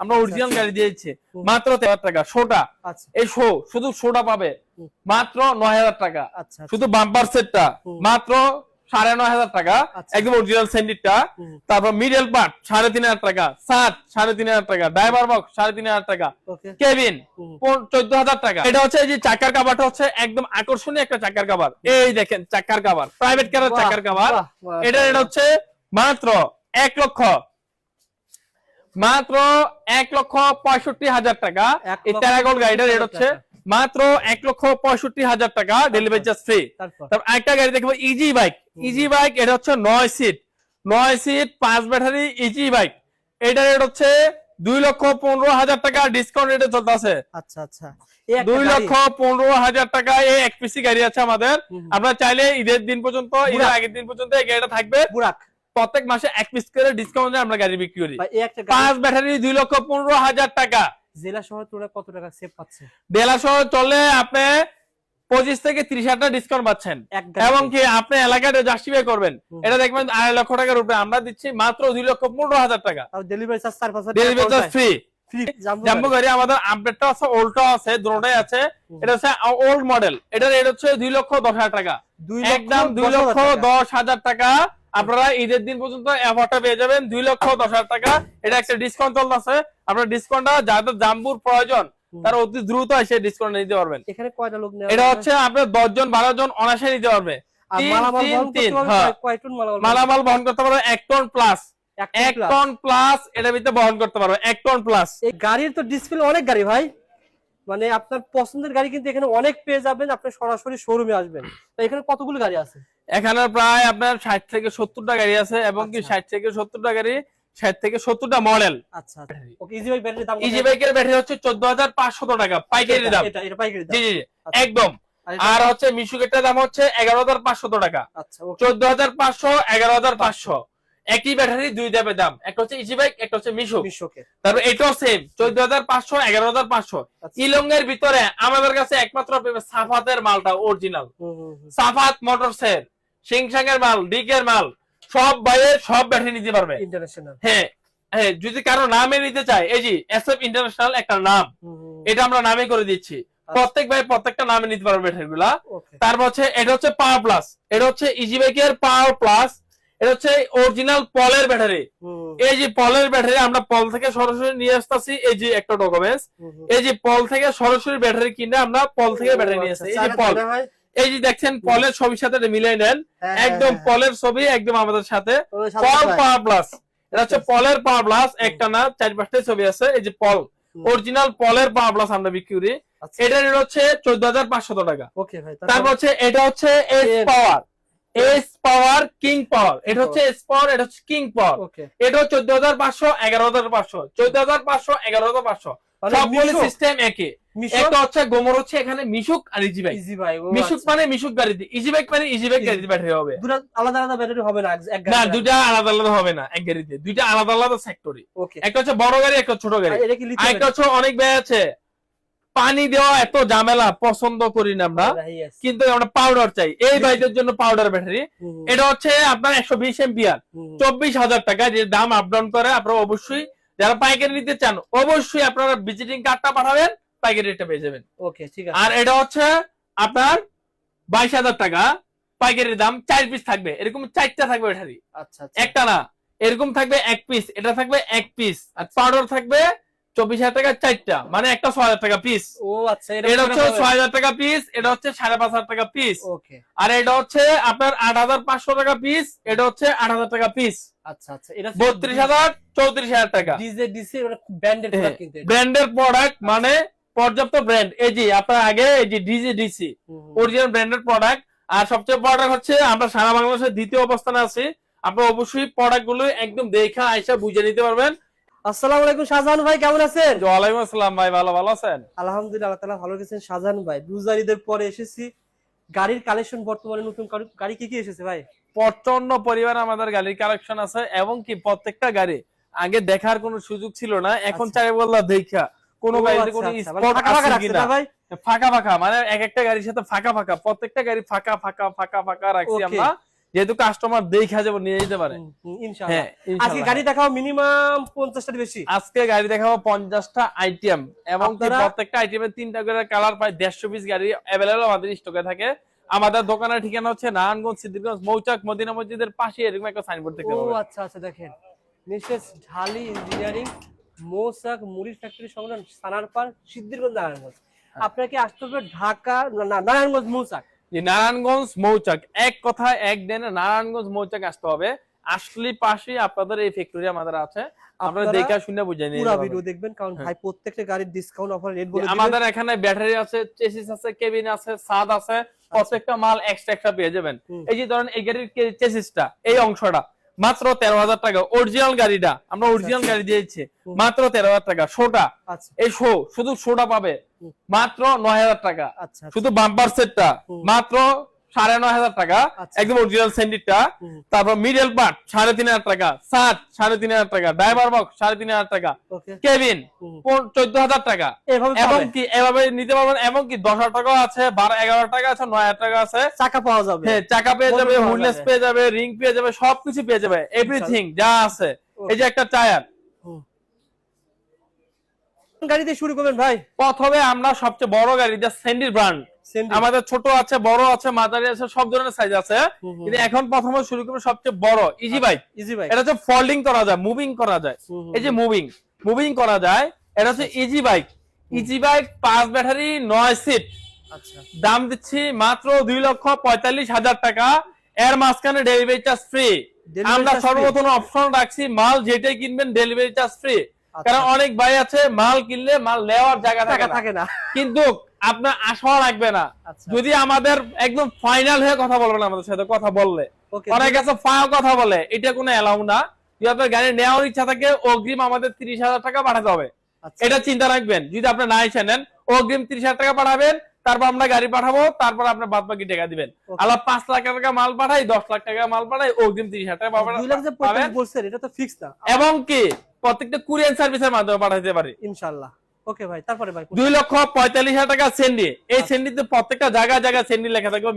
আমরা অরিজিনাল গাড়ি দিয়েছি। মাত্র তেরো টাকা শোটা। আচ্ছা। এই শো শুধু শোটা পাবে। মাত্র নয় হাজার টাকা। আচ্ছা শুধু বাম্পার সেটটা মাত্র সাড়ে নয় হাজার টাকা। আচ্ছা। একদম অরিজিনাল স্যান্ডিটটা তারপর মিডল পার্ট সাড়ে তিন হাজার টাকা। সাত সাড়ে তিন হাজার টাকা। ড্রাইভার বক্স সাড়ে তিন হাজার টাকা। কেবিন চোদ্দ হাজার টাকা। এটা হচ্ছে এই যে চাকার কাভারটা হচ্ছে একদম আকর্ষণীয় একটা চাকার কাভার এই দেখেন চাকার কাভার প্রাইভেট কারের চাকার বাহ, এটা এটা হচ্ছে মাত্র এক লক্ষ মাত্র এক লক্ষ পঁয়ষট্টি হাজার টাকা। এই প্যারাগন গাড়িটার রেট হচ্ছে মাত্র এক লক্ষ পঁয়ষট্টি হাজার টাকা ডেলিভারি চার্জ ফ্রি তারপর। একটা গাড়ি দেখব ইজি বাইক ইজি বাইক এটা হচ্ছে নয় সিট নয় সিট পাঁচ ব্যাটারি ইজি বাইক এটা রেট হচ্ছে দুই লক্ষ পনেরো হাজার টাকা ডিসকাউন্ট রেটে চলতেছে। আচ্ছা আচ্ছা। দুই লক্ষ পনেরো হাজার টাকা এই এক পিসি গাড়ি আছে আমাদের। আপনারা চাইলে ঈদের দিন পর্যন্ত ঈদের আগের দিন পর্যন্ত এই গাড়িটা থাকবে। বুরাক প্রত্যেক মাসে এক পিস করে ডিসকাউন্টে আমরা গাড়ি বিক্রি করি। পাঁচ ব্যাটারি দুই লক্ষ পনেরো হাজার টাকা। জেলা শহর তুলনায় কত টাকা সেভ পাচ্ছে? ডেলা সহ চলে আপনি পঁচিশ থেকে ত্রিশ হাজার টাকা ডিসকাউন্ট পাচ্ছেন। এবং কি আপনি এলাকাতে জাস্টিফাই করবেন। এটা দেখবেন আড়াই লক্ষ টাকার উপরে আমরা দিচ্ছি মাত্র দুই লক্ষ পনেরো হাজার টাকা। ডেলিভারি চার্জ ডেলিভারি ফ্রি গাড়ি। আমাদের আপডেটটা আছে আছে দুটোটাই আছে। এটা হচ্ছে ওল্ড মডেল এটার রেট হচ্ছে দুই লক্ষ দশ হাজার টাকা। একদম দুই লক্ষ দশ হাজার টাকা। আপনারা ঈদের দিন পর্যন্ত অ্যাফারটা পেয়ে যাবেন দুই লক্ষ দশ হাজার টাকা। এটা একটা ডিসকাউন্ট চলতেছে। আপনার ডিসকাউন্টটা যাদের জাম্বুর প্রয়োজন তারা অতি দ্রুত এসে ডিসকাউন্ট নিতে পারবেন। এখানে কয়টা লোক নেওয়া এটা হচ্ছে? আপনার দশ জন বারো জন অনায়াসে নিতে পারবে। মালামাল বহন করতে পারবে এক টন প্লাস এক টন প্লাস এটার ভিতরে বহন করতে পারবে এক টন প্লাস এই গাড়ির তো ডিসপ্লে অনেক গাড়ি ভাই। মানে আপনার পছন্দের গাড়ি কিন্তু এখানে অনেক পেয়ে যাবেন আপনি সরাসরি শোরুমে আসবেন। তো এখানে কতগুলো গাড়ি আছে? এখানে প্রায় আপনার ষাট থেকে সত্তরটা গাড়ি আছে এবং কি আচ্ছা। ষাট থেকে সত্তরটা গাড়ি ষাট থেকে সত্তরটা মডেল আচ্ছা ইজি দাম বাইকের ব্যাটারি হচ্ছে চোদ্দ হাজার পাঁচশত টাকা পাইকারি দাম। দাম। জি জি আচ্ছা। একদম। আর হচ্ছে মিশুকেটের দাম হচ্ছে এগারো হাজার পাঁচশত টাকা। আচ্ছা চোদ্দ হাজার পাঁচশো এগারো হাজার পাঁচশো। একই ব্যাটারি দুই দামের দাম। একটা হচ্ছে ইজি বাইক একটা হচ্ছে মিশু তারপর এটাও সেম চোদ্দ হাজার পাঁচশো এগারো হাজার পাঁচশো। আচ্ছা। ইলঙ্গের ভিতরে আমাদের কাছে একমাত্র সাফাতের মালটা অরিজিনাল। সাফাত মোটরসের। সিংসাং এর মাল ডিকের মাল সব বাইরের সব ব্যাটারি নিতে পারবে। ইন্টারন্যাশনাল হ্যাঁ হ্যাঁ যদি কারও নামে নিতে চায় এই জি এস এফ ইন্টারন্যাশনাল একটা নাম এটা আমরা নামে করে দিচ্ছি। প্রত্যেক ভাই প্রত্যেকটা নামে নিতে পারবে ব্যাটারি গুলা তারপর হচ্ছে এটা হচ্ছে পাওয়ার প্লাস এটা হচ্ছে ইজি বাইকের পাওয়ার প্লাস এটা হচ্ছে অরিজিনাল পলের ব্যাটারি এই যে পলের ব্যাটারি আমরা পল থেকে সরাসরি নিয়ে আসতেছি এই যে একটা ডকুমেন্টস। এই যে পল থেকে সরাসরি ব্যাটারি কিনে আমরা পল থেকে ব্যাটারি নিয়ে আসছি এই যে পল? এই যে দেখছেন পলের ছবির সাথে এটা মিলিয়ে নেন। হ্যাঁ, একদম হ্যাঁ, পলের ছবি একদম আমাদের সাথে। পল পাওয়ার প্লাস এটা হচ্ছে পলের পাওয়ার প্লাস একটা না চার পাঁচটা ছবি আছে। এই যে পল অরিজিনাল পলের পাওয়ার প্লাস আমরা বিক্রি করি। এটা রেট হচ্ছে চোদ্দ হাজার পাঁচশত টাকা। ওকে ভাই তারপর? হচ্ছে এটা হচ্ছে S power. S power king power. এটা হচ্ছে এস পাওয়ার এটা হচ্ছে কিং পাওয়ার। এটাও চোদ্দ হাজার পাঁচশো এগারো হাজার পাঁচশো। চোদ্দ হাজার পাঁচশো এগারো হাজার পাঁচশো। সবগুলো সিস্টেম একই একটা হচ্ছে গোমর হচ্ছে এখানে মিশুক আর ইজি বাইক ইজি ভাই মিশুক আচ্ছা। মানে মিশুক গাড়িতে। ইজি বাইক মানে ইজি বাইক গাড়িতে ব্যাটারি হবে। দুটো আলাদা আলাদা ব্যাটারি হবে না এক- এক না গাড়িতে। আলাদা আলাদা হবে না এক গাড়িতে। দুইটা আলাদা আলাদা সেক্টরি একটা হচ্ছে বড় গাড়ি একটা ছোট গাড়ি। আর এটা কি লিথিয়াম আরেকটা হচ্ছে অনেক ব্যয় আছে পানি দেওয়া এত ঝামেলা পছন্দ করি না আমরা। কিন্তু আমরা পাউডার চাই। এই বাইকের জন্য পাউডার ব্যাটারি এটা হচ্ছে আপনার একশো বিশ এম্পিয়ার। চব্বিশ হাজার টাকা যে দাম আপ ডাউন করে আপনারা অবশ্যই যারা পাইকারি নিতে চান অবশ্যই আপনারা ভিজিটিং কার্ডটা পাঠাবেন পাইকারি রেটটা পেয়ে যাবেন। ওকে ঠিক আছে। আর এটা হচ্ছে আপনার বাইশ হাজার টাকা পাইকারির দাম চার পিস থাকবে। এরকম চারটা থাকবে ব্যাটারি আচ্ছা আচ্ছা। একটা না এরকম থাকবে এক পিস এটা থাকবে এক পিস আর পাউডার থাকবে চব্বিশ হাজার টাকা চারটা। মানে একটা ছয় হাজার টাকা পিস ও আচ্ছা এটা হচ্ছে ছয় হাজার টাকা পিস এটা হচ্ছে সাড়ে পাঁচ হাজার টাকা পিস ওকে আর এটা হচ্ছে আপনার আট হাজার পাঁচশো টাকা পিস এটা হচ্ছে আট হাজার টাকা পিস আচ্ছা আচ্ছা এটা বত্রিশ হাজার চৌত্রিশ হাজার টাকা। ব্র্যান্ডের প্রোডাক্ট মানে পর্যাপ্ত ব্র্যান্ড এই যে আপনার আগে এই যে ডিজি ডিসি। অরিজিনাল প্রোডাক্ট আর সবচেয়ে প্রোডাক্ট হচ্ছে আমরা সারা বাংলাদেশের দ্বিতীয় অবস্থানে আছি। আপনার অবশ্যই প্রোডাক্টগুলো একদম দেখা আইসা বুঝে নিতে পারবেন। আসসালামু আলাইকুম শাহজাহান ভাই কেমন আছেন? ওয়ালাইকুম আসসালাম ভাই ভালো ভালো আছেন? আলহামদুলিল্লাহ তাআলা ভালো রেখেছেন। শাহজাহান ভাই রোজার ঈদের পরে এসেছি। গাড়ির কালেকশন বর্তমানে নতুন গাড়ি- গাড়ি কি কি এসেছে ভাই? প্রচণ্ড পরিমাণ আমাদের গাড়ির কালেকশন আছে এবং কি প্রত্যেকটা গাড়ি আগে দেখার কোনো সুযোগ ছিল না এখন আচ্ছা। চাই বললা দেখা। কোন গাড়িতে আচ্ছা, কোনো আচ্ছা, স্পট ফাঁকা ফাঁকা আছে কিনা? ভাই? ফাঁকা ফাঁকা মানে এক একটা গাড়ির সাথে ফাঁকা ফাঁকা প্রত্যেকটা গাড়ি ফাঁকা ফাঁকা ফাঁকা ফাঁকা রাখছি আমরা। যেহেতু কাস্টমার দেখা যাব নিয়ে যেতে পারে। হ্যাঁ, আজকে গাড়ি দেখাও মিনিমাম পঞ্চাশটার বেশি। আজকে গাড়ি দেখাবো পঞ্চাশটা আইটেম এবং প্রত্যেকটা আইটেমের তিনটা করে কালার প্রায় দেড়শো পিস গাড়ি অ্যাভেলেবল আমাদের স্টকে থাকে। আমাদের দোকানের ঠিকানা হচ্ছে নারায়ণগঞ্জ সিদ্দিকগঞ্জ মৌচাক মদিনা মসজিদের পাশে এরকম একটা সাইনবোর্ড দেখতে ও পাবেন। আচ্ছা আচ্ছা দেখেন। মিসেস ঢালি ইঞ্জিনিয়ারিং মৌচাক মুড়ি ফ্যাক্টরি সংলগ্ন সানারপাড় সিদ্ধিরগঞ্জ নারায়ণগঞ্জ। হ্যাঁ। আপনাকে আসতে হবে ঢাকা নারায়ণগঞ্জ মৌচাক? যে নারায়ণগঞ্জ মৌচাক এক কথা এক দিনে নারায়ণগঞ্জ মৌচাক আসতে হবে। আসলে পাশে আপনাদের এই ফ্যাক্টরি আমাদের আছে। আপনারা দেখা শুনে বুঝে নিয়ে পুরো ভিডিও দেখবেন কারণ হ্যাঁ। ভাই প্রত্যেকটা গাড়ির ডিসকাউন্ট অফার রেট বলে আমাদের এখানে ব্যাটারি আছে চেসিস আছে কেবিন আছে সাদ আছে প্রত্যেকটা মাল এক্সট্রা এক্সট্রা পেয়ে যাবেন। এই যে ধরেন এই গাড়ির চেসিসটা এই অংশটা মাত্র তেরো হাজার টাকা। অরিজিনাল গাড়িটা। আমরা অরিজিনাল গাড়ি দিয়েছি। মাত্র তেরো হাজার টাকা। শোটা আচ্ছা। এই শো শুধু শোটা পাবে। মাত্র নয় হাজার টাকা। আচ্ছা শুধু বাম্পার সেটটা। মাত্র সাড়ে নয় হাজার টাকা। আচ্ছা। একদম অরিজিনাল স্যান্ডিটা হুম। তারপর মিডল পার্ট সাড়ে তিন হাজার টাকা। সাত সাড়ে তিন হাজার টাকা। ড্রাইভার বক্স সাড়ে তিন হাজার টাকা। কেবিন চোদ্দ হাজার টাকা? এবং কি এভাবে নিতে পারবেন এবং কি দশ হাজার টাকা আছে বারো এগারো টাকা আছে নয় হাজার টাকা আছে। চাকা পাওয়া যাবে। হ্যাঁ চাকা পেয়ে যাবে পাওয়া পেয়ে যাবে রিং পেয়ে যাবে সবকিছু পেয়ে যাবে এভরিথিং যা আছে। এই যে একটা টায়ার হুম। গাড়ি দিয়ে শুরু করবেন ভাই? প্রথমে আমরা সবচেয়ে বড় গাড়ি যা স্যান্ডির ব্র্যান্ড আমাদের ছোট আছে বড় আছে মাঝারি আছে সব ধরনের সাইজ আছে। কিন্তু এখন প্রথমে শুরু করব সবচেয়ে বড় ইজি বাইক ইজি ভাই এটা হচ্ছে ফোল্ডিং করা যায় মুভিং করা যায়। এই যে মুভিং মুভিং করা যায় এটা হচ্ছে ইজি বাইক ইজি বাইক পাঁচ ব্যাটারি নয় সিট আচ্ছা। দাম দিচ্ছি মাত্র দুই লক্ষ পঁয়তাল্লিশ হাজার টাকা। এর মাঝখানে ডেলিভারি চার্জ ফ্রি আমরা সর্বপ্রথম অপশন রাখছি মাল যেটাই কিনবেন ডেলিভারি চার্জ ফ্রি। কারণ অনেক ভাই আছে মাল কিনলে মাল নেওয়ার জায়গা থাকে থাকে না। কিন্তু আপনার আশা রাখবে না। আচ্ছা। যদি আমাদের একদম ফাইনাল হয়ে কথা বলবেন আমাদের সাথে কথা বললে। অনেক আছে ফাও কথা বলে এটা কোনো অ্যালাউ না। যদি আপনার গাড়ি নেওয়ার ইচ্ছা থাকে অগ্রিম আমাদের তিরিশ হাজার টাকা পাঠাতে হবে। আচ্ছা। এটা চিন্তা রাখবেন যদি আপনি না এসে নেন অগ্রিম তিরিশ হাজার টাকা পাঠাবেন তারপর আমরা গাড়ি পাঠাবো তারপর আপনার বাদ বাকি টাকা দিবেন. আল্লাহ পাঁচ লাখ টাকা মাল পাঠাই দশ লাখ টাকা মাল পাঠাই অগ্রিম তিরিশ হাজার টাকা পাবেন- এবং কি? প্রত্যেকটা কুরিয়ার সার্ভিসের মাধ্যমে পাঠাতে পারি। ইনশাআল্লাহ। ওকে ভাই তারপরে ভাই দুই লক্ষ পঁয়তাল্লিশ হাজার টাকা সেন্ডি। এই সেন্ডিতে প্রত্যেকটা জায়গায় জায়গায় সেন্ডি লেখা থাকবে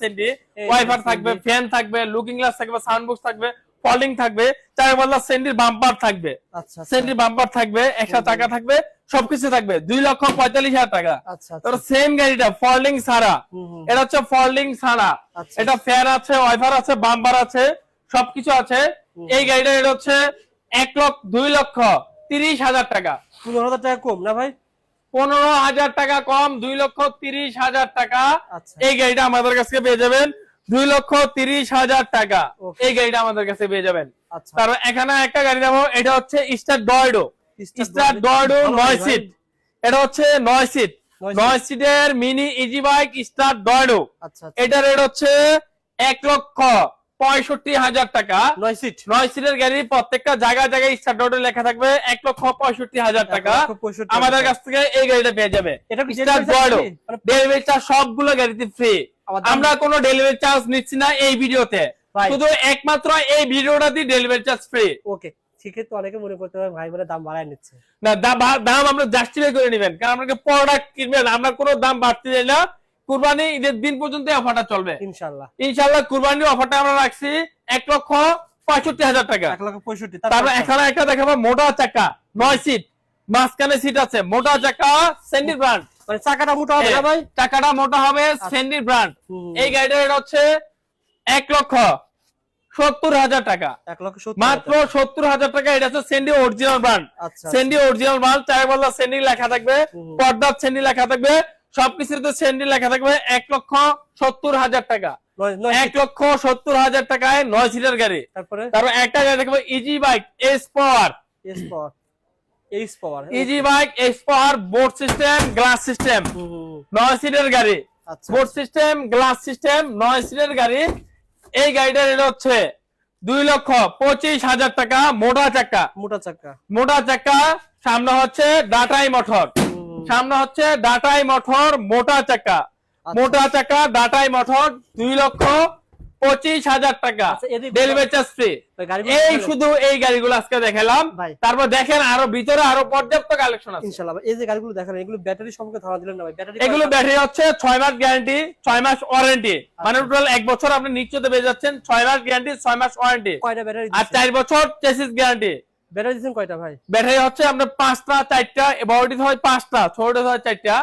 সেন্ডি ওয়াইফার থাকবে ফ্যান থাকবে লুকিং গ্লাস থাকবে সাউন্ড বক্স থাকবে ফল্ডিং থাকবে সেন্ডির বাম্পার থাকবে। আচ্ছা আচ্ছা। সেন্ডির বাম্পার থাকবে একটা টাকা থাকবে সবকিছু থাকবে দুই লক্ষ পঁয়তাল্লিশ হাজার টাকা। আচ্ছা আচ্ছা। সেম গাড়িটা ফল্ডিং হুম। এটা হচ্ছে ফল্ডিং আচ্ছা। এটা ফ্যান আছে ওয়াইফার আছে বাম্পার আছে সবকিছু আছে। এই গাড়িটা এটা হচ্ছে এক লক্ষ দুই লক্ষ তিরিশ হাজার টাকা। পনেরো হাজার টাকা কম না ভাই? পনেরো হাজার টাকা কম দুই লক্ষ তিরিশ হাজার টাকা। আচ্ছা। এই গাড়িটা আমাদের কাছে পেয়ে যাবেন দুই লক্ষ তিরিশ হাজার টাকা। এই গাড়িটা আমাদের কাছে পেয়ে যাবেন। আচ্ছা। তারপর এখানে একটা গাড়ি দেবো এটা হচ্ছে স্টার ডয়ডো। স্টার ডয়ডো নয় সিট। এটা হচ্ছে নয় সিট। নয় সিটের মিনি ইজি বাইক স্টার ডয়ডো। আচ্ছা। এটা রেট হচ্ছে এক লক্ষ পঁয়ষট্টি হাজার টাকা। নয় সিট। নয় সিটের গাড়ি প্রত্যেকটা জায়গায় জায়গায় লেখা থাকবে এক লক্ষ পঁয়ষট্টি হাজার টাকা। আমাদের কাছ থেকে এই গাড়িটা পেয়ে যাবে। এটা? মানে ডেলিভারি চার্জ সবগুলো গাড়িতে ফ্রি আমরা কোনো ডেলিভারি চার্জ নিচ্ছি না এই ভিডিওতে। শুধু একমাত্র এই ভিডিওটা দিয়ে ডেলিভারি চার্জ ফ্রি ওকে সেক্ষেত্রে অনেকে মনে করতে পারে ভাই বলে দাম বাড়ায় নিচ্ছে। না দাম দাম আমরা জাস্টিফাই করে নেবেন। কারণ আপনাকে প্রোডাক্ট কিনবেন আমরা কোনো দাম বাড়তে চাই না। কুরবানি ঈদের দিন পর্যন্ত অফারটা চলবে। ইনশাল্লাহ ইনশাল্লাহ কুরবানির অফারটা আমরা রাখছি এক লক্ষ পঁয়ষট্টি হাজার টাকা। এক লক্ষ পঁয়ষট্টি তারপর এখানে একটা দেখাবো মোটা চাকা নয় সিট মাঝখানে সিট আছে মোটা চাকা স্যান্ডি ব্র্যান্ড মানে চাকাটা মোটা হবে ভাই? টাকাটা মোটা হবে স্যান্ডি ব্র্যান্ড এই গাড়িটা রেট হচ্ছে এক লক্ষ সত্তর হাজার টাকা। মাত্র সত্তর হাজার টাকা এটা হচ্ছে সেন্ডি অরিজিনাল ব্র্যান্ড আচ্ছা সেন্ডি অরিজিনাল মাল চার বল্লা সেন্ডি লেখা থাকবে। পর্দার সেন্ডি লেখা থাকবে। সবকিছুতে সেন্ডি লেখা থাকবে এক লক্ষ সত্তর হাজার টাকা। এক লক্ষ সত্তর হাজার টাকায় নয় সিটের গাড়ি। তারপরে? তারপর একটা গাড়ি দেখব easy bike S power S power H power easy bike S power board system glass system নয় সিটের গাড়ি। বোর্ড সিস্টেম গ্লাস সিস্টেম নয় সিটের গাড়ি। এই গাড়িটার রেট হচ্ছে দুই লক্ষ পঁচিশ হাজার টাকা মোটা চাকা। মোটা চাকা। মোটা চাকা সামনে হচ্ছে ডাটাই মোটর। সামনে হচ্ছে ডাটাই মোটর মোটা চাকা। আচ্ছা। মোটা চাকা ডাটাই মোটর দুই লক্ষ পঁচিশ হাজার টাকা। আচ্ছা, ডেলিভারি চার্জ ফ্রি এই শুধু এই গাড়িগুলো আজকে দেখালাম। তারপর দেখেন আরও ভিতরে আরও পর্যাপ্ত কালেকশন আছে। ইনশাআল্লাহ এই যে গাড়িগুলো দেখেন এগুলো ব্যাটারি সম্পর্কে ধারণা দিলেন না ভাই। ব্যাটারি এগুলো ব্যাটারি হচ্ছে ছয় মাস গ্যারান্টি ছয় মাস ওয়ারেন্টি মানে আচ্ছা। টোটাল এক বছর আপনি নিশ্চিত পেয়ে যাচ্ছেন ছয় মাস গ্যারান্টি ছয় মাস ওয়ারেন্টি কয়টা ব্যাটারি আর চার বছর চেসিস গ্যারান্টি ব্যাটারি দিচ্ছেন কয়টা ভাই? ব্যাটারি হচ্ছে আপনার পাঁচটা চারটা বড়টি হয় পাঁচটা ছোটটি হয় চারটা।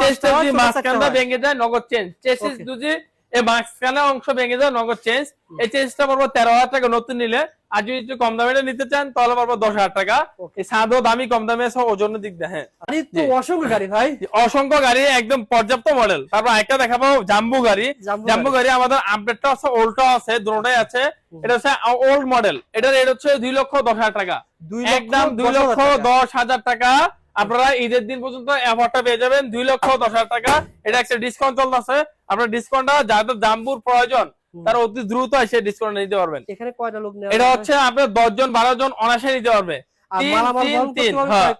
পাঁচটা যদি মাঝখানটা ভেঙে যায় নগদ চেঞ্জ চেসিস. যদি এই মাঝখানে অংশ ভেঙে যায় নগদ চেঞ্জ এই চেঞ্জটা পড়ব তেরো হাজার টাকা নতুন নিলে। আর যদি একটু কম দামে নিতে চান তাহলে পারব দশ হাজার টাকা। সাদও দামি কম দামে সব ওজনের দিক দিয়ে হ্যাঁ। অসংখ্য গাড়ি ভাই। অসংখ্য গাড়ি একদম পর্যাপ্ত মডেল তারপর একটা দেখাবো জাম্বু গাড়ি। জাম্বু গাড়ি। আমাদের আপডেটটা আছে ওল্ডটা আছে দুটোটাই আছে। এটা হচ্ছে ওল্ড মডেল এটা রেট হচ্ছে দুই লক্ষ দশ হাজার টাকা। একদম দুই লক্ষ দশ হাজার টাকা। আপনারা ঈদের দিন পর্যন্ত অ্যাফারটা পেয়ে যাবেন দুই লক্ষ দশ হাজার টাকা। এটা একটা ডিসকাউন্ট চলতেছে। আপনার ডিসকাউন্টটা যাদের জাম্বুর প্রয়োজন তারা অতি দ্রুত এসে ডিসকাউন্ট নিতে পারবেন। এখানে কয়টা লোক এটা হচ্ছে আপনার দশ জন বারো জন অনাসে নিতে পারবে। মালামাল বহন করতে পারবে হ্যাঁ।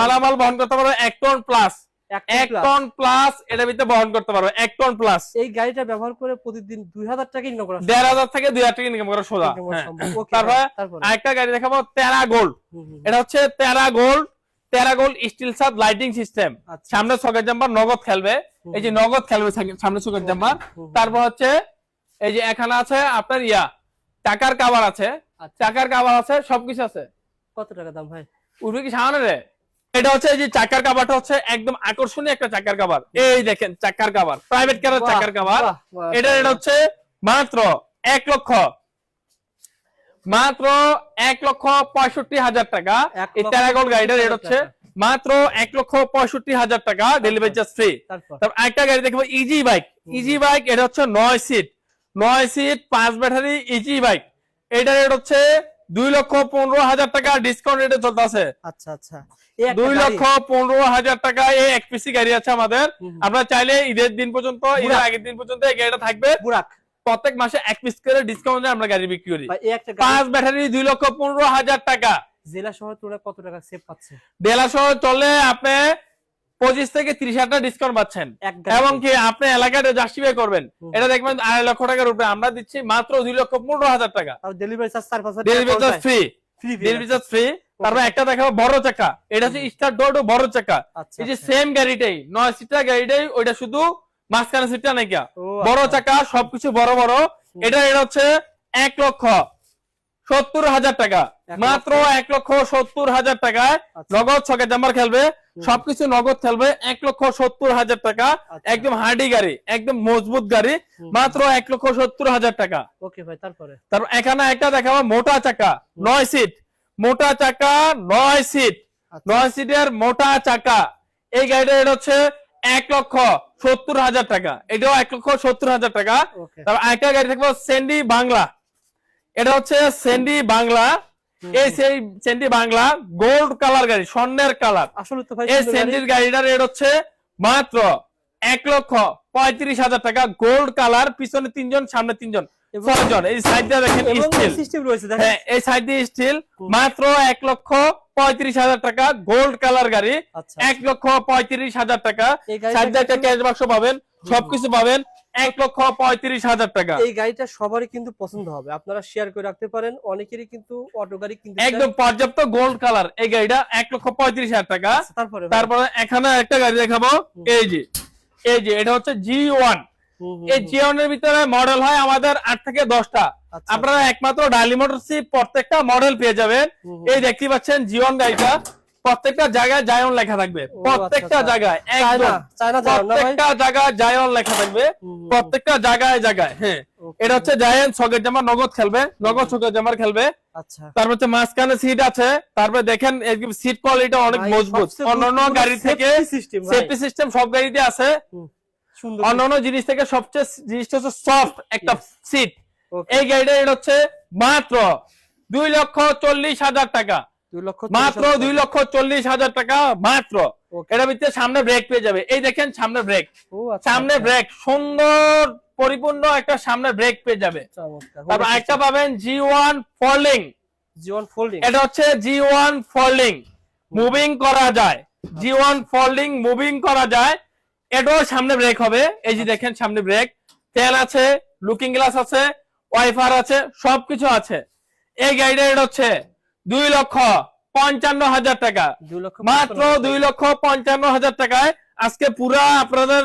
মালামাল বহন? করতে পারবে এক টন প্লাস এক টন প্লাস এটার ভিতরে বহন করতে পারবে এক টন প্লাস এই গাড়িটা ব্যবহার করে প্রতিদিন দুই হাজার টাকা ইনকাম করা দেড় হাজার থেকে দুই হাজার টাকা ইনকাম করা সোজা হ্যাঁ। তারপরে আরেকটা গাড়ি দেখাবো তেরা গোল্ড এটা হচ্ছে তেরা গোল্ড তেরা গোল্ড স্টিল সাদ লাইটিং সিস্টেম। সামনে সকেট জাম্পার নগদ খেলবে। এই যে নগদ খেলবে সামনে- সকেট জাম্পার তারপর হচ্ছে এই যে এখানে আছে আপনার ইয়া টাকার কাবার আছে। আচ্ছা। চাকার কাবার আছে সবকিছু আছে। কত টাকা দাম ভাই? উঠবে কি সামনে রে? এটা হচ্ছে এই যে চাকার কাবারটা হচ্ছে একদম আকর্ষণীয় একটা চাকার কাবার এই দেখেন চাকার কাবার প্রাইভেট কারের চাকার কাবার এটা এটা হচ্ছে মাত্র এক লক্ষ মাত্র এক লক্ষ পঁয়ষট্টি হাজার টাকা। এই লক্ষ প্যারাগল গাড়িটার রেট হচ্ছে মাত্র এক লক্ষ পঁয়ষট্টি হাজার টাকা ডেলিভারি চার্জ ফ্রি তারপর? আরেকটা গাড়ি দেখব ইজি বাইক ইজি বাইক এটা হচ্ছে নয় সিট নয় সিট পাঁচ ব্যাটারি ইজি বাইক এটা রেট হচ্ছে দুই লক্ষ পনেরো হাজার টাকা ডিসকাউন্ট রেটে চলতেছে। আচ্ছা আচ্ছা। দুই লক্ষ পনেরো হাজার টাকা এই এক পিসি গাড়ি আছে আমাদের। আপনারা চাইলে ঈদের দিন পর্যন্ত ঈদের আগের দিন পর্যন্ত এই গাড়িটা থাকবে। বুরাক প্রত্যেক মাসে এক পিস করে ডিসকাউন্টে আমরা গাড়ি বিক্রি করি। পাঁচ ব্যাটারি দুই লক্ষ পনেরো হাজার টাকা। জেলা শহর তুলনায় কত টাকা সেভ পাচ্ছে? ডেলা সহ চললে আপনি পঁচিশ থেকে তিরিশ হাজার ডিসকাউন্ট পাচ্ছেন। এবং কি আপনি এলাকাটা জাস্টিফাই করবেন। এটা দেখবেন আড়াই লক্ষ টাকার উপরে। আমরা দিচ্ছি মাত্র দুই লক্ষ পনেরো হাজার টাকা। ডেলিভারি চার্জ চার delivery charge free free delivery charge free তারপর একটা দেখাবো বড় চাকা। এটা হচ্ছে স্টার ডোর বড় চাকা। এই যে। সেম গাড়িটাই। নয় সিটার গাড়িটাই ওইটা শুধু মাঝখানে সিটটা নাকি বড় আচ্ছা। চাকা সবকিছু বড় বড়। এটা এটা হচ্ছে এক লক্ষ সত্তর হাজার টাকা। মাত্র? এক লক্ষ সত্তর হাজার টাকায় আচ্ছা। নগদ ছকে জাম্বার খেলবে। সবকিছু নগদ খেলবে এক লক্ষ সত্তর হাজার টাকা। আচ্ছা। একদম হার্ডি গাড়ি একদম মজবুত গাড়ি। মাত্র এক লক্ষ সত্তর হাজার টাকা। ওকে ভাই তারপরে? তারপর এখানে একটা দেখাবো মোটা চাকা নয় সিট মোটা চাকা নয় সিট। নয় সিটের মোটা চাকা। এই গাড়িটা এটা হচ্ছে এক লক্ষ সত্তর হাজার টাকা। এটাও এক লক্ষ সত্তর হাজার টাকা। তারপর একটা গাড়ি থাকব সেন্ডি বাংলা এটা হচ্ছে সেন্ডি বাংলা এই সেই সেন্ডি বাংলা গোল্ড কালার গাড়ি স্বর্ণের কালার আসলে তো ভাই এই সেন্ডির গাড়িটার রেট হচ্ছে মাত্র এক লক্ষ পঁয়ত্রিশ হাজার টাকা গোল্ড কালার পিছনে তিনজন সামনে তিনজন ছয়জন। এই সাইড দেখেন স্টিল রয়েছে হ্যাঁ এই সাইড দিয়ে স্টিল মাত্র এক লক্ষ পঁয়ত্রিশ হাজার টাকা গোল্ড কালার গাড়ি। আচ্ছা এক লক্ষ পঁয়ত্রিশ হাজার টাকা। সাইড একটা ক্যাশ বাক্স পাবেন সবকিছু পাবেন। এক লক্ষ পঁয়ত্রিশ হাজার টাকা। এই গাড়িটা সবারই কিন্তু পছন্দ হবে। আপনারা শেয়ার করে রাখতে পারেন অনেকেরই কিন্তু অটো গাড়ি কিন্তু একদম পর্যাপ্ত গোল্ড কালার এই গাড়িটা এক লক্ষ পঁয়ত্রিশ হাজার টাকা। তারপরে তারপরে এখানে একটা গাড়ি দেখাবো। এই যে এই যে এটা হচ্ছে জি ওয়ান এই জি ওয়ানের ভিতরে মডেল হয় আমাদের আট থেকে দশটা। আচ্ছা। আপনারা একমাত্র ডালি মোটরসি প্রত্যেকটা মডেল পেয়ে যাবেন। এই দেখতে পাচ্ছেন জিওন গাড়িটা। প্রত্যেকটা জায়গায় জায়ন লেখা থাকবে। প্রত্যেকটা আচ্ছা, আচ্ছা। জায়গায় না ভাই? প্রত্যেকটা জায়গায় জায়ন লেখা থাকবে। প্রত্যেকটা জায়গায় জায়গায় হ্যাঁ. এটা হচ্ছে জায়ান্ট ছকের জামা নগদ খেলবে নগদ ছকের জামার খেলবে। আচ্ছা। তারপর হচ্ছে মাঝখানে সিট আছে তারপরে দেখেন সিট কোয়ালিটি অনেক মজবুত। অন্যান্য গাড়ি থেকে। সেফটি সিস্টেম সব গাড়িতে আছে। অন্যান্য জিনিস থেকে সবচেয়ে জিনিসটা হচ্ছে সফট একটা সিট এই গাড়িটা এটা হচ্ছে মাত্র দুই লক্ষ চল্লিশ হাজার টাকা। মাত্র দুই লক্ষ চল্লিশ হাজার টাকা মাত্র। ভিতরে সামনে ব্রেক পেয়ে যাবে। এই দেখেন সামনে ব্রেক আচ্ছা, সামনে আচ্ছা। ব্রেক সুন্দর পরিপূর্ণ একটা সামনে ব্রেক পেয়ে যাবে। তারপর একটা পাবেন জি ওয়ান ফলিং জীবন ফোল্ডিং এটা হচ্ছে জি ওয়ান ফোল্ডিং মুভিং করা যায়। জি ওয়ান ফোল্ডিং মুভিং করা যায়। এটাও সামনে ব্রেক হবে। এই যে দেখেন সামনে ব্রেক তেল আছে লুকিং গ্লাস আছে ওয়াইফার আছে সবকিছু আছে। এই গাড়িটা রেট হচ্ছে দুই লক্ষ পঞ্চান্ন হাজার টাকা। মাত্র দুই লক্ষ পঞ্চান্ন হাজার টাকায় আজকে পুরা আপনাদের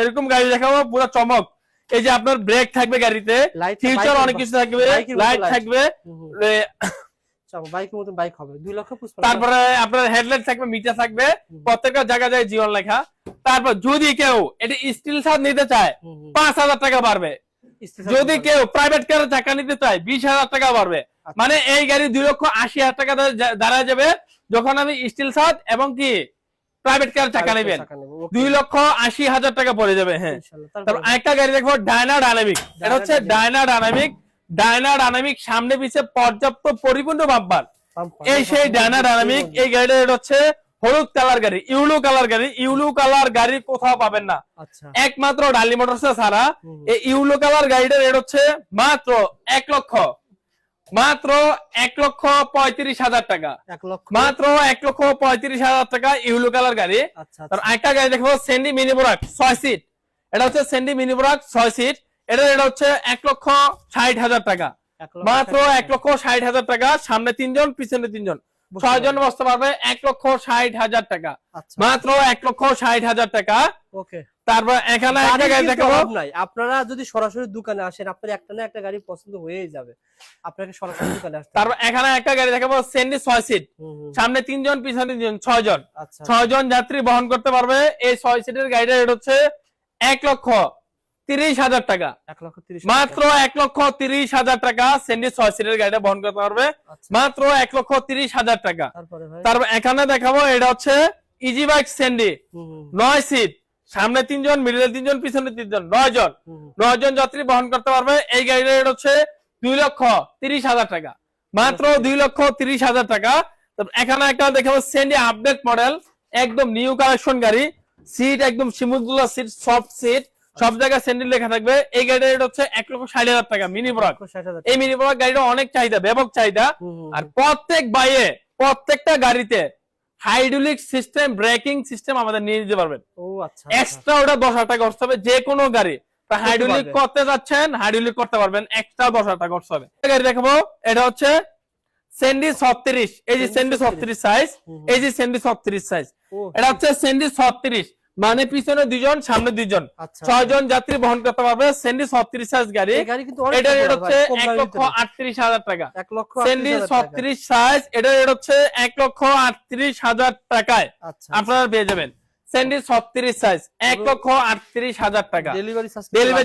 এরকম গাড়ি দেখাবো পুরো চমক। এই যে আপনার ব্রেক থাকবে গাড়িতে ফিউচার অনেক কিছু থাকবে লাইট থাকবে। তারপরে আপনার হেডলাইট থাকবে মিটার থাকবে। প্রত্যেকটা জায়গা যায় জীবন লেখা। তারপর যদি কেউ এটা স্টিল সার নিতে চায়। পাঁচ হাজার টাকা বাড়বে। যদি কেউ প্রাইভেট কারের টাকা নিতে চায় বিশ হাজার টাকা বাড়বে। মানে এই গাড়ি দুই লক্ষ আশি হাজার টাকা দাঁড়ায় যাবে যখন আমি স্টিল সার এবং কি প্রাইভেট কার টাকা নেবেন। দুই লক্ষ আশি হাজার টাকা পড়ে যাবে হ্যাঁ। তারপর? আরেকটা গাড়ি দেখব ডায়না ডায়নামিক এটা হচ্ছে ডায়না ডায়নামিক ডায়না ডায়নামিক সামনে পিছে পর্যাপ্ত পরিপূর্ণ বাম্পার এই সেই ডায়না ডায়নামিক এই গাড়িটা এটা হচ্ছে হলুদ কালার গাড়ি ইউলু কালার গাড়ি। ইউলু কালার গাড়ি কোথাও পাবেন না। আচ্ছা। একমাত্র ডালি মোটরস ছাড়া এই ইউলো কালার গাড়িটার রেট হচ্ছে মাত্র এক লক্ষ। মাত্র এক লক্ষ পঁয়ত্রিশ হাজার টাকা। মাত্র এক লক্ষ পঁয়ত্রিশ হাজার টাকা ইউলো কালার গাড়ি। আচ্ছা তার একটা গাড়ি দেখব সেন্ডি মিনি বোরাক ছয় সিট এটা হচ্ছে সেন্ডি মিনি বোরাক ছয় সিট এটা রেট হচ্ছে এক লক্ষ ষাট হাজার টাকা। মাত্র এক লক্ষ ষাট হাজার টাকা সামনে তিনজন পিছনে তিনজন। ছয় জন বসতে পারবে এক লক্ষ ষাট হাজার টাকা। আচ্ছা। মাত্র এক লক্ষ ষাট হাজার টাকা। ওকে তারপর এখানে একটা গাড়ি দেখাবো। নাই। আপনারা যদি সরাসরি দোকানে আসেন আপনার একটা না একটা গাড়ি পছন্দ হয়েই যাবে। আপনাকে সরাসরি দোকানে আসতে তারপর এখানে একটা গাড়ি দেখাবো সেন্ডি ছয় সিট হুম, হুম, সামনে তিনজন পিছনে তিনজন জন আচ্ছা। ছয় জন যাত্রী বহন করতে পারবে। এই ছয় সিটের গাড়িটার রেট হচ্ছে এক লক্ষ তিরিশ হাজার টাকা। লক্ষ মাত্র এক লক্ষ তিরিশ হাজার টাকা সেন্ডি ছয় সিটের গাড়িটা বহন করতে পারবে। আচ্ছা, মাত্র এক লক্ষ তিরিশ হাজার টাকা। তারপর এখানে দেখাবো এটা হচ্ছে ইজি বাইক সেন্ডি নয় সিট সামনে তিনজন মিডিলে তিনজন পিছনে তিনজন নয় জন। নয় জন যাত্রী বহন করতে পারবে। এই গাড়ির রেট হচ্ছে দুই লক্ষ তিরিশ হাজার টাকা। মাত্র দুই লক্ষ তিরিশ হাজার টাকা। এখানে একটা দেখাবো সেন্ডি আপডেট মডেল একদম নিউ কালেকশন গাড়ি। সিট একদম সিমুলগুলো সিট সফট সিট সব জায়গায় স্যান্ডেল লেখা থাকবে। এই গাড়ির রেট হচ্ছে এক লক্ষ ষাট হাজার টাকা মিনি ব্রক এই মিনি ব্রক গাড়িটা অনেক চাহিদা ব্যাপক চাহিদা। আর প্রত্যেক বাইয়ে প্রত্যেকটা গাড়িতে হাইড্রোলিক সিস্টেম ব্রেকিং সিস্টেম আমাদের নিয়ে নিতে পারবেন। ও আচ্ছা আচ্ছা। এক্সট্রা ওটা দশ হাজার টাকা করতে হবে যে কোনো গাড়ি। হাইড্রোলিক করতে যাচ্ছেন হাইড্রোলিক করতে পারবেন এক্সট্রা দশ হাজার টাকা করতে হবে। গাড়ি দেখাবো এটা হচ্ছে সেন্ডি ছত্রিশ। এই যে সেন্ডি ছত্রিশ। সাইজ। এই যে সেন্ডি ছত্রিশ সাইজ এটা হচ্ছে সেন্ডি ছত্রিশ। মানে পিছনে দুজন সামনে দুজন আচ্ছা। ছয় জন যাত্রী বহন করতে পারবে। সেন্ডি ছত্রিশ সাইজ গাড়ি। এটা রেট হচ্ছে এক লক্ষ আটত্রিশ হাজার টাকা। এক লক্ষ সেন্ডি ছত্রিশ সাইজ এটা রেট হচ্ছে এক লক্ষ আটত্রিশ হাজার টাকায়। আচ্ছা আপনারা পেয়ে যাবেন। ছত্রিশ সাইজ এক লক্ষ আটত্রিশ হাজার টাকা। ডেলিভারি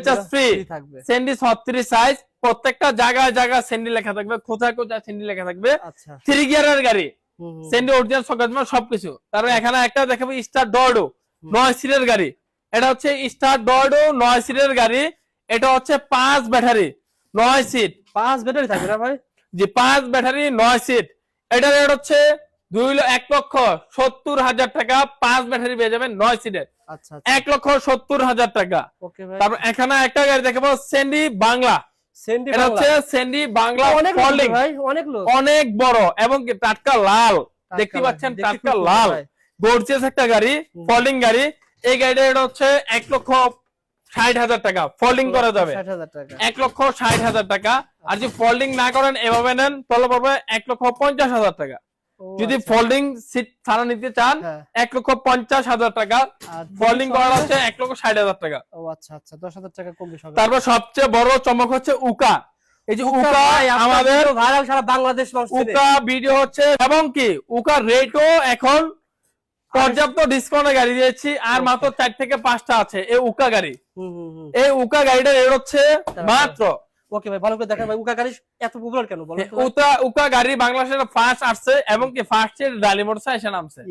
চার্জ ফ্রি থাকবে। ছত্রিশ সাইজ প্রত্যেকটা জায়গায় জায়গায় লেখা থাকবে কোথায় কোথায় সেন্ডি লেখা থাকবে। আচ্ছা। থ্রি গিয়ারের গাড়ি। অরিজিনাল সকাজমা সবকিছু। তারপর এখানে একটা দেখাবো স্টার ডর্ডো নয় সিটের গাড়ি। এটা হচ্ছে স্টার ডর্ডো নয় সিটের গাড়ি। এটা হচ্ছে পাঁচ ব্যাটারি নয় সিট। পাঁচ ব্যাটারি থাকবে না ভাই? যে পাঁচ ব্যাটারি নয় সিট। এটা রেট হচ্ছে দুই এক লক্ষ সত্তর হাজার টাকা। পাঁচ ব্যাটারি পেয়ে যাবেন নয় সিটের। আচ্ছা এক লক্ষ সত্তর হাজার টাকা। তারপর এখানে একটা গাড়ি দেখাবো সেন্ডি বাংলা সেন্ডি এটা হচ্ছে সেন্ডি বাংলা অনেক অনেক বড় এবং টাটকা লাল। দেখতে পাচ্ছেন টাটকা লাল। গর্জিয়াস একটা গাড়ি। ফলিং গাড়ি এই গাড়িটা এটা হচ্ছে এক লক্ষ ষাট হাজার টাকা। ফোল্ডিং করা যাবে। এক লক্ষ ষাট হাজার টাকা। আর যদি ফোল্ডিং না করেন এভাবে নেন তাহলে পড়বে এক লক্ষ পঞ্চাশ হাজার টাকা। যদি আচ্ছা। ফোল্ডিং সিট ছাড়া নিতে চান হ্যাঁ। এক লক্ষ পঞ্চাশ হাজার টাকা। ফোল্ডিং করা হচ্ছে এক লক্ষ ষাট হাজার টাকা। ও আচ্ছা আচ্ছা দশ হাজার টাকা কম বেশি তারপর সবচেয়ে বড় চমক হচ্ছে উকা। এই যে উকা আমাদের ভাইরাল সারা বাংলাদেশ উকা ভিডিও হচ্ছে এবং কি? উকা রেটও এখন পর্যাপ্ত ডিসকাউন্টে গাড়ি দিয়েছি আর মাত্র চার থেকে পাঁচটা আছে এই উকা গাড়ি। এই উকা গাড়িটা রেট হচ্ছে মাত্র। ওকে ভাই ভালো করে দেখেন ভাই উকা গাড়ি এত পপুলার কেন বলো উকা উকা গাড়ি বাংলাদেশের ফার্স্ট আসছে এবং কি ফার্স্ট এর ডালি মোটরসাইকেল এসে নামছে।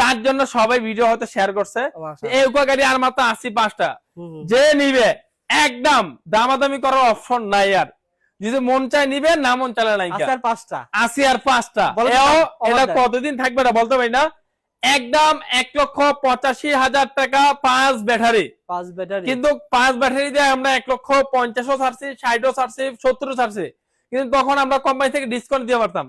তার জন্য সবাই ভিডিও হয়তো শেয়ার করছে। এই উকা গাড়ি আর মাত্র আশি পাঁচটা। যে নিবে একদম দামাদামি করার অপশন নাই আর। যদি মন চায় নিবে না মন চালে নাই আচ্ছা পাঁচটা। আশি আর পাঁচটা। এটা কতদিন থাকবে না বলতে পারি না। একদম এক লক্ষ পঁচাশি হাজার টাকা পাঁচ ব্যাটারি। পাঁচ ব্যাটারি। কিন্তু পাঁচ ব্যাটারি দিয়ে আমরা এক লক্ষ পঞ্চাশও ছাড়ছি ষাটও ছাড়ছি সত্তরও ছাড়ছি। কিন্তু তখন আমরা কোম্পানি থেকে ডিসকাউন্ট দিতে পারতাম।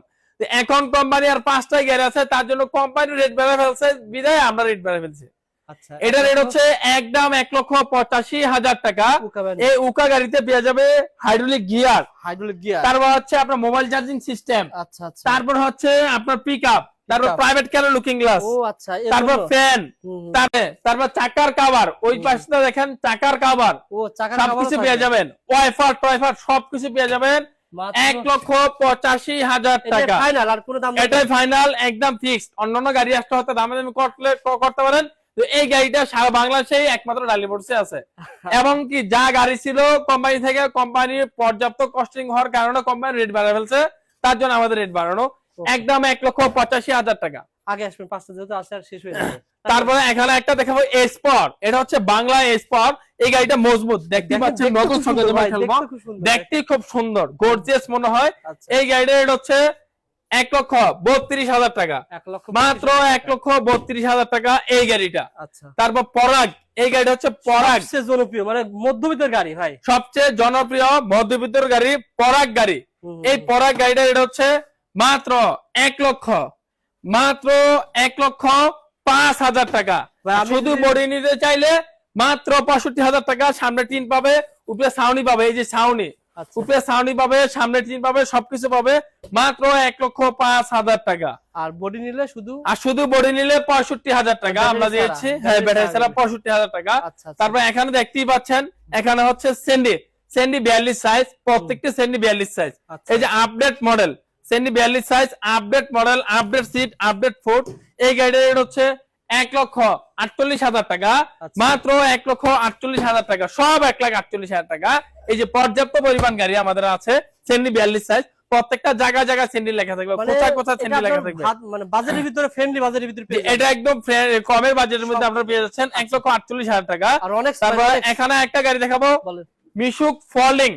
এখন কোম্পানি আর পাঁচটাই গাড়ি আছে তার জন্য কোম্পানি রেট বেড়ে ফেলছে বিদায় আমরা রেট বেড়ে ফেলছি। আচ্ছা এটা রেট হচ্ছে একদম এক লক্ষ পঁচাশি হাজার টাকা। এই উকা গাড়িতে পেয়ে যাবে হাইড্রোলিক গিয়ার হাইড্রোলিক গিয়ার তারপর হচ্ছে আপনার মোবাইল চার্জিং সিস্টেম আচ্ছা তারপর হচ্ছে আপনার পিক আপ তারপর প্রাইভেট ক্যারো লুকিং গ্লাস ও আচ্ছা তারপর ফ্যান। তারপরে তারপর চাকার কাভার ওই হুম। পাশে দেখেন চাকার কাভার ও চাকার সবকিছু পেয়ে যাবেন। ওয়াইফার টয়ফার সবকিছু পেয়ে যাবেন। এক লক্ষ পঁচাশি হাজার টাকা। ফাইনাল আর কোনো দাম এটাই ফাইনাল একদম ফিক্সড অন্যান্য গাড়ি আসতে হয়তো দামে দামি করলে করতে পারেন। তো এই গাড়িটা সারা বাংলাদেশে একমাত্র ডালিবোর্ডসে আছে। এবং কি যা গাড়ি ছিল কোম্পানি থেকে কোম্পানি পর্যাপ্ত কস্টিং হওয়ার কারণে কোম্পানি রেট বাড়া ফেলছে। তার জন্য আমাদের রেট বাড়ানো. একদম এক লক্ষ পঁচাশি হাজার টাকা। আগে আসবেন পাঁচটা যেহেতু আসে আর শেষ হয়ে যাবে। তারপরে এখানে একটা দেখাবো এসপর এটা হচ্ছে বাংলা এসপর এই গাড়িটা মজবুত। দেখতে পাচ্ছেন নতুন সঙ্গে দেখতে খুব সুন্দর। গর্জিয়াস মনে হয়। আচ্ছা, এই গাড়িটার রেট হচ্ছে এক লক্ষ বত্রিশ হাজার টাকা। মাত্র এক লক্ষ বত্রিশ হাজার টাকা এই গাড়িটা। আচ্ছা। তারপর পরাগ। এই গাড়িটা হচ্ছে পরাগ। সবচেয়ে জনপ্রিয় মানে মধ্যবিত্তের গাড়ি ভাই। সবচেয়ে জনপ্রিয় মধ্যবিত্তের গাড়ি পরাগ গাড়ি। এই পরাগ গাড়িটা এটা হচ্ছে মাত্র এক লক্ষ। মাত্র এক লক্ষ পাঁচ হাজার টাকা। শুধু বডি নিতে চাইলে মাত্র পঁয়ষট্টি হাজার টাকা সামনে টিন পাবে উপরে সাউনি পাবে এই যে সাউনি আচ্ছা। উপরে সাউনি পাবে সামনে টিন পাবে সবকিছু পাবে মাত্র এক লক্ষ পাঁচ হাজার টাকা। আর বডি নিলে শুধু? আর শুধু বডি নিলে পঁয়ষট্টি হাজার টাকা আমরা দিয়েছি। হ্যাঁ ব্যাটারি ছাড়া পঁয়ষট্টি হাজার টাকা। আচ্ছা আচ্ছা। তারপর এখানে দেখতেই পাচ্ছেন এখানে হচ্ছে সেন্ডি সেন্ডি বিয়াল্লিশ সাইজ প্রত্যেকটি সেন্ডি বিয়াল্লিশ সাইজ। এই যে আপডেট মডেল সেন্ডি বিয়াল্লিশ size update model update seat update food এই গাড়ির রেট হচ্ছে এক লক্ষ আটচল্লিশ হাজার টাকা। আচ্ছা। মাত্র এক লক্ষ আটচল্লিশ হাজার টাকা। সব এক লাখ আটচল্লিশ হাজার টাকা। এই যে পর্যাপ্ত পরিমাণ গাড়ি আমাদের আছে সেন্ডি বিয়াল্লিশ সাইজ প্রত্যেকটা জায়গা জায়গা সেন্ডি লেখা থাকবে মানে কোথায় কোথায় সেন্ডি লেখা থাকবে। মানে বাজারের ভিতরে ফ্রেন্ডলি বাজারের ভিতরে এটা একদম কমের বাজেটের মধ্যে আপনারা পেয়ে যাচ্ছেন। এক লক্ষ আটচল্লিশ হাজার টাকা। আর অনেক তারপর এখানে একটা গাড়ি দেখাবো। মিশুক ফল্ডিং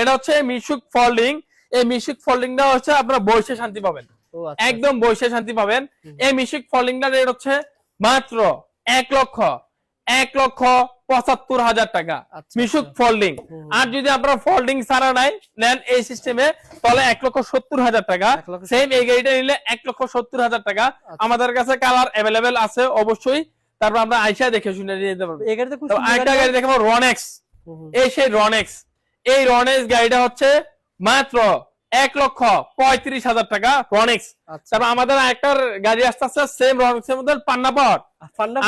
এটা হচ্ছে মিশুক ফল্ডিং এই মিশুক ফল্ডিংটা হচ্ছে আপনারা বসে শান্তি পাবেন। আচ্ছা। একদম বসে শান্তি পাবেন। এই মিশুক ফল্ডিংটার রেট হচ্ছে মাত্র এক লক্ষ এক লক্ষ পঁচাত্তর হাজার টাকা। আচ্ছা, মিশুক আচ্ছা। ফল্ডিং আর যদি আপনারা ফল্ডিং ছাড়া নাই নেন এই সিস্টেমে তাহলে এক লক্ষ সত্তর হাজার টাকা। সেম এই গাড়িটা নিলে এক লক্ষ সত্তর হাজার টাকা। আচ্ছা। আমাদের কাছে কালার অ্যাভেলেবেল আছে অবশ্যই। তারপর আমরা আইসা দেখে শুনে নিয়ে যেতে পারব। আরেকটা গাড়ি দেখাবো রনেক্স। এই সেই রনেক্স এই রনেক্স গাড়িটা হচ্ছে মাত্র এক লক্ষ পঁয়ত্রিশ হাজার টাকা রনেক্স আচ্ছা। তারপর আমাদের একটা গাড়ি আসতে আসছে সেম রনেক্স এর মধ্যে পান্না পাওয়ার।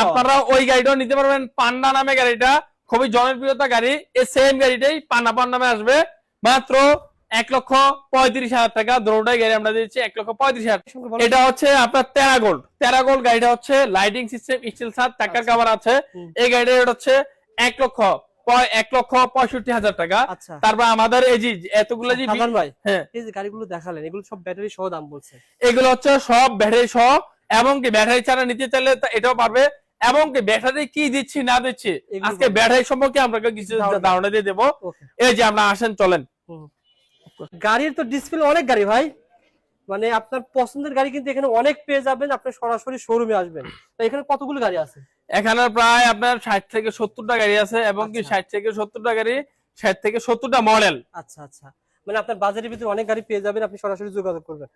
আপনারা ওই গাড়িটাও নিতে পারবেন। পান্না নামে গাড়িটা খুবই জনপ্রিয়তা গাড়ি। এই সেম গাড়িটাই পান্না পাওয়ার নামে আসবে। মাত্র এক লক্ষ পঁয়ত্রিশ হাজার টাকা দুটোটাই গাড়ি আমরা দিচ্ছি এক লক্ষ পঁয়ত্রিশ হাজার। এটা হচ্ছে আপনার তেরাগোল্ড তেরাগোল্ড গাড়িটা হচ্ছে লাইটিং সিস্টেম স্টিল সার টাকার। কাভার আছে। এই গাড়িটা হচ্ছে এক লক্ষ এক লক্ষ পঁয়ষট্টি হাজার টাকা। আচ্ছা। তারপর আমাদের এই যে এতগুলো যে ভাই হ্যাঁ। এই যে গাড়িগুলো দেখালেন এগুলো সব ব্যাটারি সহ দাম বলছে। এগুলো হচ্ছে সব ব্যাটারি সহ এবং কি ব্যাটারি ছাড়া নিতে চাইলে এটাও পারবে। এবং কি ব্যাটারি কি দিচ্ছি না দিচ্ছি আজকে ব্যাটারি সম্পর্কে আপনাকে কিছু ধারণা। দিয়ে দেবো। এই যে আমরা আসেন চলেন। গাড়ির তো ডিসপ্লে অনেক গাড়ি ভাই। মানে আপনার পছন্দের গাড়ি কিন্তু এখানে অনেক পেয়ে যাবেন আপনি সরাসরি শোরুমে আসবেন। তো এখানে কতগুলো গাড়ি আছে? এখানে প্রায় আপনার ষাট থেকে সত্তরটা গাড়ি আছে এবং কি আচ্ছা। ষাট থেকে সত্তরটা গাড়ি ষাট থেকে সত্তরটা মডেল আচ্ছা আচ্ছা। মানে আপনার বাজারের ভিতরে অনেক গাড়ি পেয়ে যাবেন আপনি সরাসরি যোগাযোগ করবেন।